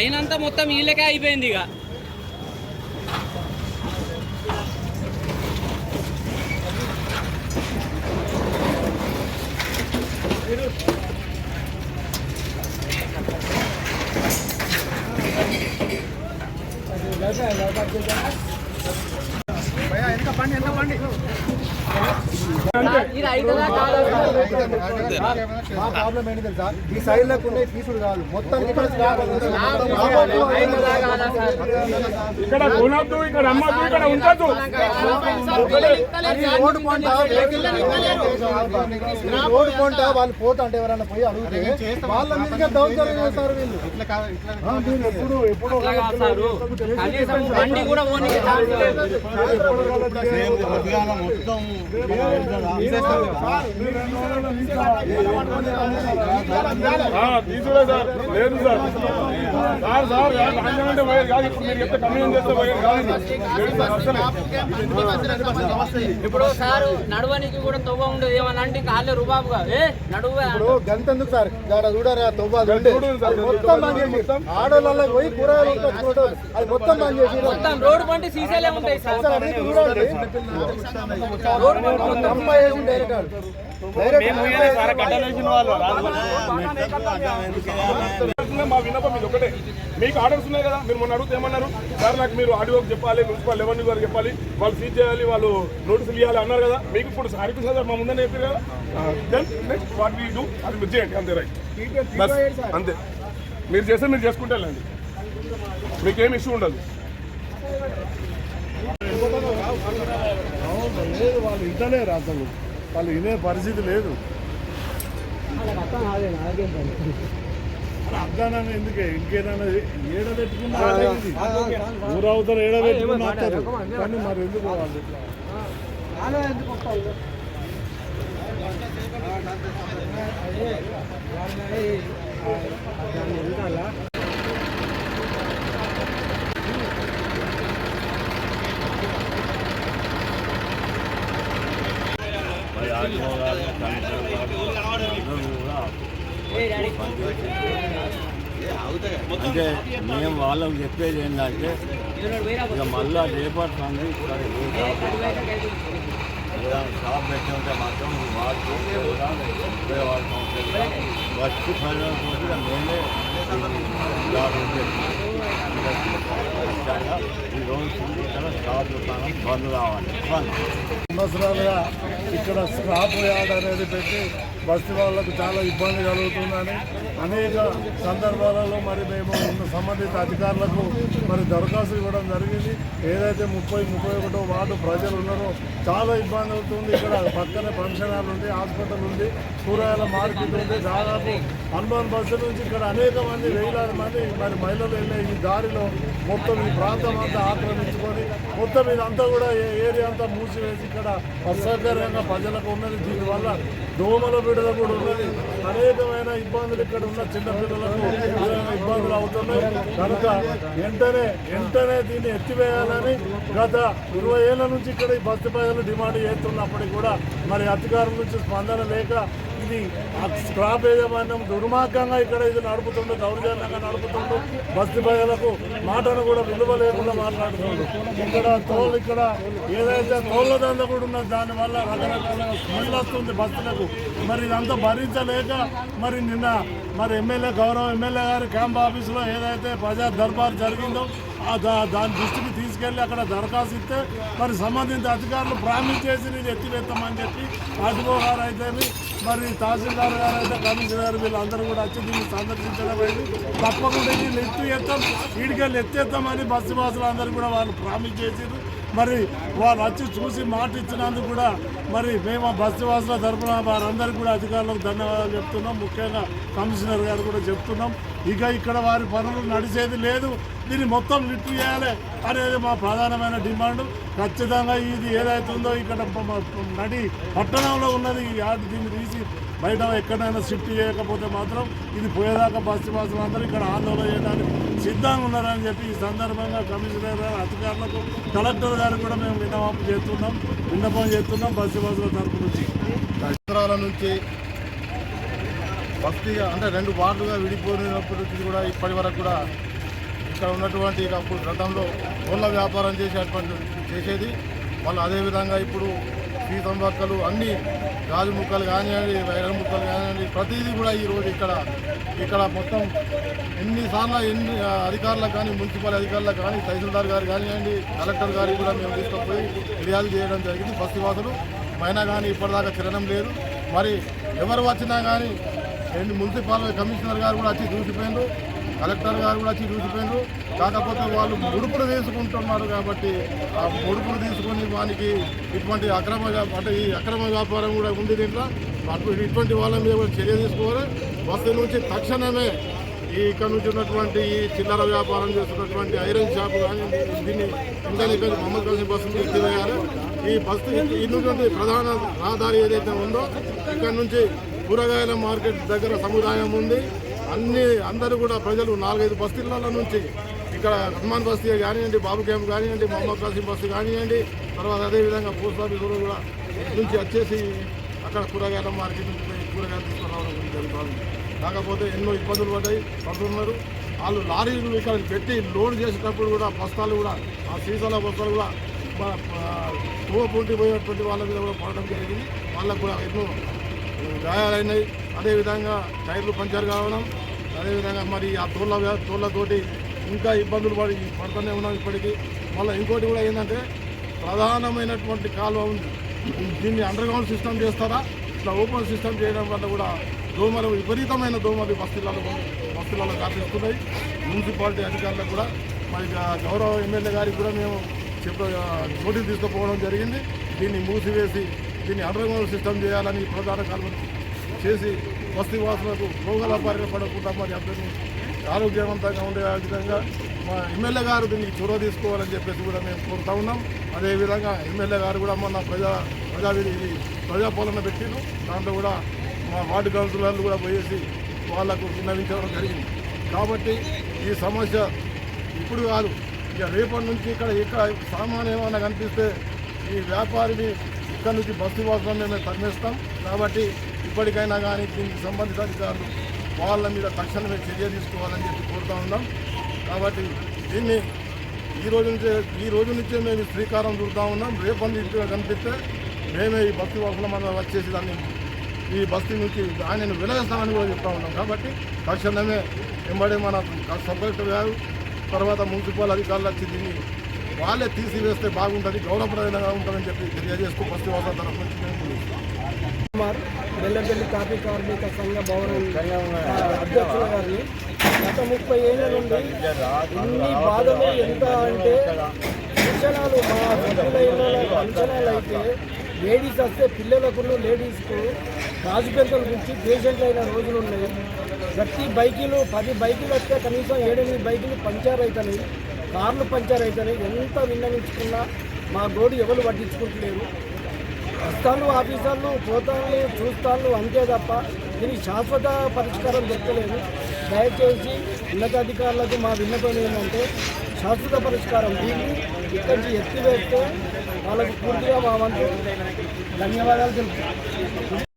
Line అంతా మొత్తం వీళ్ళకే అయిపోయింది ఇక. ఇది అవుతుందా కాదా మా ప్రాబ్లం ఏంటి తెలుసా ఈ సైడ్లకు ఉండే తీసుడు కాదు మొత్తం ఇక్కడ కొనద్దు ఇక్కడ అమ్మద్దు ఇక్కడ ఉంచద్దు. రోడ్డు పంట రోడ్డు పంట వాళ్ళు పోతా అంటే ఎవరైనా పోయి అడిగితే వాళ్ళ మీదకే దౌర్జన్యం చేస్తారు వీళ్ళు ఎప్పుడు ఎప్పుడు కాదు సారు లేదు సార్. లేదు సార్. సార్ సార్ రాజ్యాంగంటే పోయేది కాదు. ఇప్పుడు మీరు చెప్తే కమ్యూనియన్ చేస్తే పోయేది కాదు. ఇప్పుడు సారు నడవనికి కూడా తవ్వ ఉండదు. ఏమన్నా అంటే కాళ్ళే రుబాబుగా. ఏ నడువు? ఇప్పుడు గంత ఎందుకు సార్? ఇక్కడ చూడరా అది మొత్తం బంద్ చేసి ఆడోళ్ళకి పోయి కూరగాయలు అది మొత్తం బంద్ చేసి మొత్తం రోడ్డు పంటే సీసాలే ఉంటాయి సార్. మా విన్నపం ఇది ఒకటే మీకు ఆర్డర్స్ ఉన్నాయి కదా మీరు మొన్న అడిగితే ఏమన్నారు సార్ నాకు మీరు ఆడియోకి చెప్పాలి మున్సిపల్ రెవెన్యూ గారికి చెప్పాలి వాళ్ళు సీజ్ చేయాలి వాళ్ళు నోటీసులు ఇవ్వాలి అన్నారు కదా మీకు ఇప్పుడు సారికి సార్ మా ముందే చెప్పారు కదా then next what we do అది మీరు చేయండి అంతే రైట్ అంతే మీరు చేస్తే మీరు చేసుకుంటే మీకేం ఇష్యూ ఉండదు. లేదు వాళ్ళు ఇంటలేరు అసలు వాళ్ళు వినే పరిస్థితి లేదు అర్థానని ఎందుకే ఇంకేదైనా ఏడ పెట్టుకున్నా ఊరవుతారు ఏడ పెట్టుకున్నా కానీ మరి ఎందుకు వాళ్ళు ఇట్లా మేము వాళ్ళకి చెప్పేది ఏంటంటే ఇక మళ్ళా రేపటి నుండి ఇక్కడ షాప్ ఏదైనా షాప్ పెట్టి ఉంటే మాత్రం వాళ్ళు ఉపయోగపడతాం ఫస్ట్ ప్రజల కోసం మేమే ఈ రోజు ఇక్కడ షాప్ దుకాణం బంద్ కావాలి బంద్ సంవత్సరాలుగా ఇక్కడ స్క్రాప్ యార్డ్ అనేది పెట్టి బస్సు వాళ్ళకు చాలా ఇబ్బంది కలుగుతుందని అనేక సందర్భాలలో మరి మేము ఉన్న సంబంధిత అధికారులకు మరి దరఖాస్తు ఇవ్వడం జరిగింది. ఏదైతే ముప్పై ముప్పై ఒకటో వార్డు ప్రజలు ఉన్నారో చాలా ఇబ్బంది అవుతుంది. ఇక్కడ పక్కనే ఫంక్షన్ హాల్ ఉంది హాస్పిటల్ ఉంది కూరగాయల మార్కెట్ ఉంది. దాదాపు హనుమాన్ బస్సు నుంచి ఇక్కడ అనేక మంది వేలాది మంది మరి మహిళలు వెళ్ళే ఈ దారిలో మొత్తం ఈ ప్రాంతం అంతా ఆక్రమించుకొని మొత్తం ఇదంతా కూడా ఏరియా అంతా మూసివేసి ఇక్కడ అసౌకర్యంగా ప్రజలకు ఉన్నది. దీనివల్ల దోమల బిడద కూడా ఉన్నది. అనేకమైన ఇబ్బందులు ఇక్కడ ఉన్న చిన్నపిల్లలకు ఇబ్బందులు అవుతున్నాయి. కనుక వెంటనే వెంటనే దీన్ని ఎత్తివేయాలని గత ఇరవై ఏళ్ళ నుంచి ఇక్కడ ఈ బస్తి ప్రజలు డిమాండ్ చేస్తున్నప్పటికీ కూడా మరి అధికారుల నుంచి స్పందన లేక ఇది స్క్రాప్ యాజమాన్యం దుర్మార్గంగా ఇక్కడ ఇది నడుపుతుండు దౌర్జన్యంగా నడుపుతుండు బస్తి ప్రజలకు మాటను కూడా విలువ లేకుండా మాట్లాడుతుండు. ఇక్కడ తోలు ఇక్కడ ఏదైతే తోళ్ళ దంద కూడా ఉన్నది దానివల్ల రకరకాల స్మెల్ వస్తుంది బస్సులకు మరి ఇదంతా భరించలేక మరి నిన్న మరి ఎమ్మెల్యే గౌరవ ఎమ్మెల్యే గారి క్యాంప్ ఆఫీసులో ఏదైతే ప్రజా దర్బార్ జరిగిందో దాని దృష్టికి తీసుకెళ్ళి అక్కడ దరఖాస్తు ఇస్తే మరి సంబంధిత అధికారులు ప్రామిస్ చేసి నేను ఎత్తివేస్తామని చెప్పి ఆర్టీఓ గారు అయితే మరి తహసీల్దార్ గారు అయితే కమిషనర్ గారు వీళ్ళందరూ కూడా వచ్చి దీన్ని సందర్శించడం అయింది తప్పకుండా ఇది ఎత్తు ఎత్తాం ఈడికెళ్ళి ఎత్తేస్తామని బస్సు బాసులు అందరూ కూడా వాళ్ళు ప్రామిస్ చేసిండ్రు మరి వారు వచ్చి చూసి మాట ఇచ్చినందుకు కూడా మరి మేము బస్తివాసుల తరఫున వారందరికీ కూడా అధికారులకు ధన్యవాదాలు చెప్తున్నాం. ముఖ్యంగా కమిషనర్ గారు కూడా చెప్తున్నాం. ఇక ఇక్కడ వారి పనులు నడిచేది లేదు. దీన్ని మొత్తం లిఫ్ట్ చేయాలి అనేది మా ప్రధానమైన డిమాండ్. ఖచ్చితంగా ఇది ఏదైతే ఉందో ఇక్కడ నడి పట్టణంలో ఉన్నది ఈ యార్డ్ దీన్ని తీసి బయట ఎక్కడైనా షిఫ్ట్ చేయకపోతే మాత్రం ఇది పోయేదాకా బస్సు బస్సులు అందరూ ఇక్కడ ఆందోళన చేయడానికి సిద్ధంగా ఉన్నారని చెప్పి ఈ సందర్భంగా కమిషనర్ అధికారులకు కలెక్టర్ గారు కూడా మేము విన్నపం చేస్తున్నాం. విన్నపం చేస్తున్నాం బస్సు బస్సుల తరపు నుంచి. సంవత్సరాల నుంచి బస్తీగా అంటే రెండు వార్డులుగా విడిపోయినప్పటి నుంచి కూడా ఇప్పటి వరకు కూడా ఇక్కడ ఉన్నటువంటి అప్పుడు గతంలో కోళ్ళ వ్యాపారం చేసేటువంటి చేసేది. వాళ్ళు అదేవిధంగా ఇప్పుడు సీతం వక్కలు అన్ని గాజు ముక్కలు కానివ్వండి వైరల్ ముక్కలు కానివ్వండి ప్రతిదీ కూడా ఈరోజు ఇక్కడ ఇక్కడ మొత్తం ఎన్నిసార్లు ఎన్ని అధికారులకు కానీ మున్సిపల్ అధికారులకు కానీ తహసీల్దార్ గారు కానివ్వండి కలెక్టర్ గారికి కూడా మేము తీసుకుపోయి ఫిర్యాదు చేయడం జరిగింది. బస్తీవాసులు అయినా కానీ ఇప్పటిదాకా తిరగడం లేదు. మరి ఎవరు వచ్చినా కానీ ఎన్ని మున్సిపల్ కమిషనర్ గారు కూడా వచ్చి చూసిపోయినారు. కలెక్టర్ గారు కూడా వచ్చి చూసిపోయినారు. కాకపోతే వాళ్ళు ముడుపులు తీసుకుంటున్నారు కాబట్టి ఆ ముడుపులు తీసుకొని వానికి ఇటువంటి అక్రమ అంటే ఈ అక్రమ వ్యాపారం కూడా ఉంది దీంట్లో. అటువంటి ఇటువంటి వాళ్ళ మీద కూడా చర్య తీసుకోవాలి. బస్సు నుంచి తక్షణమే ఈ ఇక్కడ నుంచి ఉన్నటువంటి ఈ చిల్లర వ్యాపారం చేస్తున్నటువంటి ఐరన్ షాప్ కానీ దీన్ని ఇంటర్ ఇక్కడ మమ్మల్ని కలిసి బస్సులు ఎత్తివేయాలి. ఈ బస్సు ఇటువంటి ప్రధాన రహదారి ఏదైతే ఉందో ఇక్కడ నుంచి కూరగాయల మార్కెట్ దగ్గర సముదాయం ఉంది. అన్ని అందరూ కూడా ప్రజలు నాలుగైదు బస్తీల నుంచి ఇక్కడ హనుమాన్ బస్తీ కానివ్వండి బాబు క్యాంప్ కానివ్వండి మొహమ్మద్ కాసిం బస్తీ కానివ్వండి తర్వాత అదేవిధంగా పోస్ట్ ఆఫీస్ కూడా నుంచి వచ్చేసి అక్కడ కూరగాయల మార్కెట్ నుంచి పోయి కూరగాయలు తీసుకురావడం గురించి జరుగుతుంది. కాకపోతే ఎన్నో ఇబ్బందులు పడ్డాయి పడుతున్నారు. వాళ్ళు లారీలు ఇక్కడ పెట్టి లోడ్ చేసేటప్పుడు కూడా బస్తాలు కూడా ఆ సీసాల బస్తాలు కూడా తువ్వ పొంటి పోయేటువంటి వాళ్ళ మీద కూడా పడడం జరిగింది. వాళ్ళకు కూడా ఎన్నో గాయాలైనాయి అదేవిధంగా టైర్లు పంచర్ కావడం అదేవిధంగా మరి ఆ తోళ్ళ తోళ్ళతోటి ఇంకా ఇబ్బందులు పడి పడుతూనే ఉన్నాం ఇప్పటికీ. మళ్ళీ ఇంకోటి కూడా ఏంటంటే ప్రధానమైనటువంటి కాలువ ఉంది. దీన్ని అండర్ గ్రౌండ్ సిస్టమ్ చేస్తారా? ఇట్లా ఓపెన్ సిస్టమ్ చేయడం వల్ల కూడా దోమలు విపరీతమైన దోమలు బస్తీలలో బస్తీలలో కాపిస్తున్నాయి మున్సిపాలిటీ అధికారులకు కూడా మరి గౌరవ ఎమ్మెల్యే గారికి కూడా మేము చెప్ప నోటీస్ తీసుకుపోవడం జరిగింది. దీన్ని మూసివేసి దీన్ని అండర్ సిస్టమ్ చేయాలని ప్రధాన కాలువ చేసి వస్తీ వాసులకు రోగాల బారిన పడకుండా మరి అందరినీ ఆరోగ్యవంతంగా ఉండే విధంగా మా ఎమ్మెల్యే గారు దీనికి చొరవ తీసుకోవాలని చెప్పేసి కూడా మేము కోరుతా ఉన్నాం. అదేవిధంగా ఎమ్మెల్యే గారు కూడా మొన్న ప్రజా ప్రజా ఇది ప్రజాపాలన పెట్టిండ్రు. దాంట్లో కూడా మా వార్డు కౌన్సిలర్లు కూడా పోయేసి వాళ్ళకు విన్నవించడం జరిగింది. కాబట్టి ఈ సమస్య ఇప్పుడు కాదు. ఇక రేపటి నుంచి ఇక్కడ ఇక్కడ సామాన్ ఏమైనా కనిపిస్తే ఈ వ్యాపారిని ఇక్కడ నుంచి బస్సు కోసం మేము తరిమేస్తాం కాబట్టి ఇప్పటికైనా కానీ దీనికి సంబంధిత అధికారులు వాళ్ళ మీద తక్షణమే చర్య తీసుకోవాలని చెప్పి కోరుతా ఉన్నాం. కాబట్టి దీన్ని ఈ రోజు నుంచే ఈ రోజు నుంచే మేము శ్రీకారం చుడతా ఉన్నాం. రేపటి నుంచి కనిపిస్తే మేమే ఈ బస్సు వాసుల మనం వచ్చేసి దాన్ని ఈ బస్తీ నుంచి ఆయనను విలగిస్తామని కూడా చెప్తా ఉన్నాం. కాబట్టి తక్షణమే ఎంబడే మన సబ్ కలెక్టర్ గారు తర్వాత మున్సిపల్ అధికారులు వచ్చి దీన్ని వాళ్ళే తీసివేస్తే బాగుంటుంది గౌరవప్రదంగా ఉంటుందని చెప్పి తెలియజేస్తూ బస్తీ వాసన తరఫు నుంచి మేము కుమార్ బెల్లంపల్లి కాఫీ కార్మిక సంఘ భవనం అధ్యక్షుల గారిని. గత ముప్పై ఏళ్ళ నుండి ఇన్ని బాధలు ఎంత అంటే అంచనాలు మా సభ్యులైన అంచనాలు అయితే లేడీస్ వస్తే పిల్లలకు లేడీస్కు రాజుపెంతల గురించి పేషెంట్లు అయిన రోజులు ఉన్నాయి. ప్రతి బైకులు పది బైకులు వస్తే కనీసం ఏడెనిమిది బైకులు పంచర్ అవుతున్నాయి. కార్లు పంచర్ అయితేనే ఎంత విన్నవించుకున్నా మా గోడు ఎవరు పట్టించుకుంటలేరు. వస్తాను ఆఫీసర్లు పోతాను చూస్తాను అంతే తప్ప దీనికి శాశ్వత పరిష్కారం దొరకలేదు. దయచేసి ఉన్నతాధికారులకు మా విన్నపం ఏంటంటే శాశ్వత పరిష్కారం. దీన్ని ఇక్కడి నుంచి ఎత్తివేస్తే వాళ్ళకు పూర్తిగా మా వంతు ధన్యవాదాలు తెలుపుతాం.